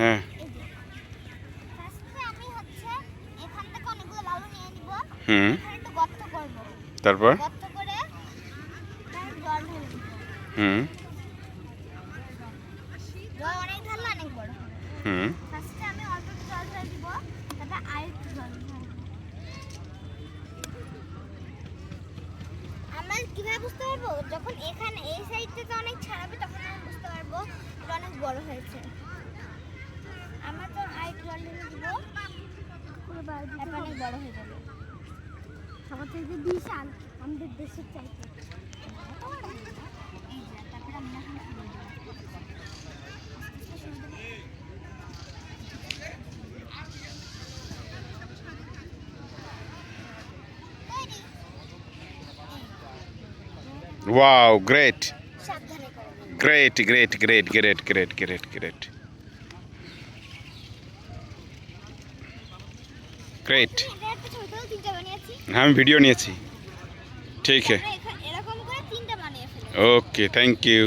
হ্যাঁ। হুম। তারপর? হুম। হুম। কীভাবে বুঝতে পারব? যখন এখানে এই সাইডটাতে অনেক ছাড়াবে, তখন আমি বুঝতে পারব অনেক বড় হয়েছে। আমার তো আই টুয়েলভ দিব এটা অনেক বড় হয়ে যাবে সবার চাইতে বিশাল আমাদের দেশের চাইতে তারপরে আমরা Wow, great. Great, great, great, great, great, great, great. Great আমি ভিডিও নিয়েছি। ঠিক আছে। Okay thank you